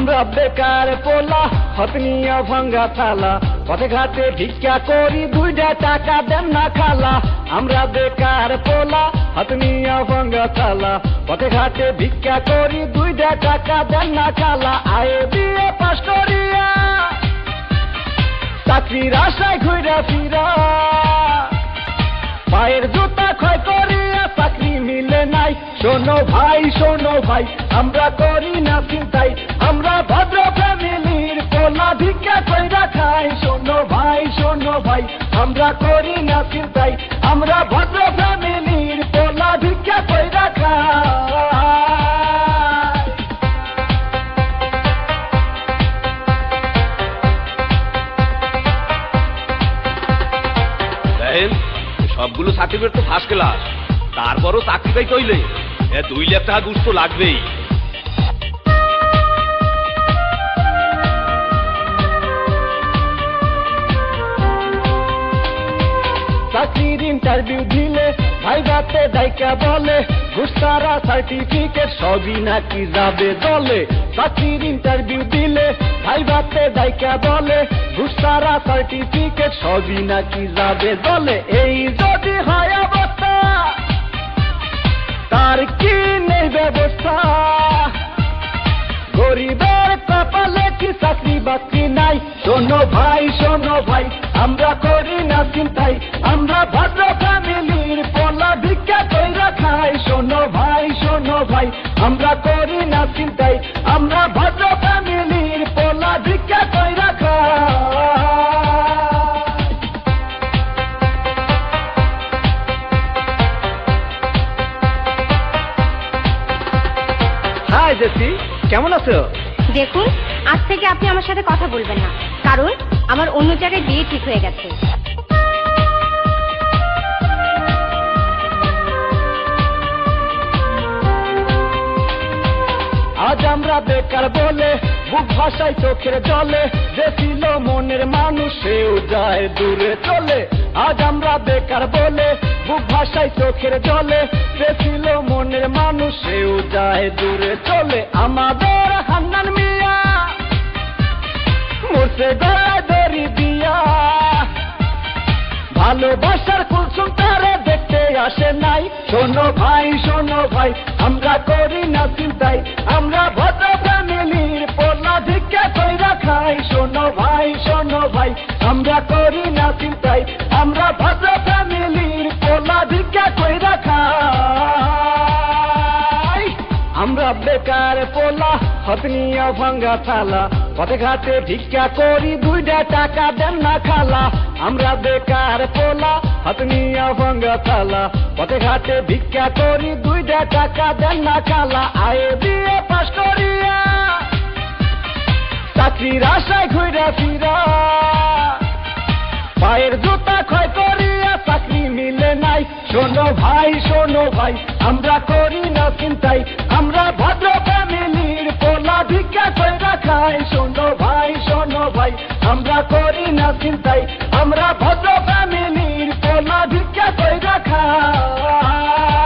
আমরা বেকার পোলা হতনিয়া ভাঙ্গা থালা পথে ঘাটে ভিক্ষা করি দুইটা টাকা দেন না খালা। আমরা বেকার পোলা হতনিয়া ভাঙ্গা থালা পথে ঘাটে ভিক্ষা করি দুইটা টাকা দেন না খালা। আয়ে দিয়ে পাশ করিয়া, চাকরির আশায় ঘুরা ফিরা। পায়ের জুতা ক্ষয় নাই শোনো ভাই শোনো ভাই, আমরা করি না চিন্তাই আমরা ভদ্র ফ্যামিলির পোলা ভিক্ষা কইরা খাই। শোনো ভাই শোনো ভাই, আমরা করি না চিন্তাই আমরা ভদ্র ফ্যামিলির পোলা ভিক্ষা কইরা খাই। সবগুলো সার্টিফিকেট তো ফার্স্ট ক্লাস তারপরও চাকরি পাই কইলে এ দুই লাখ টাকা ঘুষ তো লাগবেই। চাকরির ইন্টারভিউ দিলে ভাই বাতে দায়িকা বলে ঘুষতারা সার্টিফিকেট সবই নাকি যাবে দলে। চাকরির ইন্টারভিউ দিলে দায়িকা বলে সার্টিফিকেট সবই নাকি যাবে দলে। এই যদি হয় অবস্থা তার কি নেই ব্যবস্থা। গরিবের কপালে কি চাকরি বাকরি নাই? শোনো ভাই শোনো ভাই, আমরা করি না চিন্তাই। আমরা ভদ্র ফ্যামিলির পলা ভিক্ষা কইরা খাই। শোনো ভাই শোনো ভাই, আমরা হাই জেসি কেমন আছো? দেখুন আজ থেকে আপনি আমার সাথে কথা বলবেন না কারণ আমার অন্য জায়গায় বিয়ে ঠিক হয়ে গেছে। আজ আমরা বেকার বলে বুক ভাষায় চোখের জলে যে ছিল মনের মানুষ সেও যায় দূরে চলে। আজ আমরা বেকার বলে বুক ভাষায় চোখের জলে যে সেও যায় দূরে চলে আমাদের হান্নান মিয়া। মরছে গলায় দড়ি দিয়া। ভালোবাসার কুলসুম তারা দেখতে আসে নাই। শোনো ভাই শোনো ভাই, আমরা করি না চিন্তাই। আমরা ভদ্র ফ্যামিলির পোলা ভিক্ষা কইরা খাই। শোনো ভাই শোনো ভাই, আমরা করি না চিন্তাই। আমরা বেকার পোলা হতনিয়া ভাঙ্গা থালা, পথে ঘাটে ভিক্ষা করি দুইটা টাকা দেন না খালা। আমরা বেকার পোলা হতনিয়া ভাঙ্গা থালা, পথে ঘাটে ভিক্ষা করি দুইটা টাকা দেন না খালা। আয়ে দিয়ে পাশ করিয়া চাকরির আশায় ঘুরা ফিরা। পায়ের জুতা ক্ষয় শোনো ভাই শোনো ভাই, আমরা করি না চিন্তাই আমরা ভদ্র ফ্যামিলির পোলা ভিক্ষা কইরা খাই। শোনো ভাই শোনো ভাই, আমরা করি না চিন্তাই আমরা ভদ্র ফ্যামিলির পোলা ভিক্ষা কইরা খাই।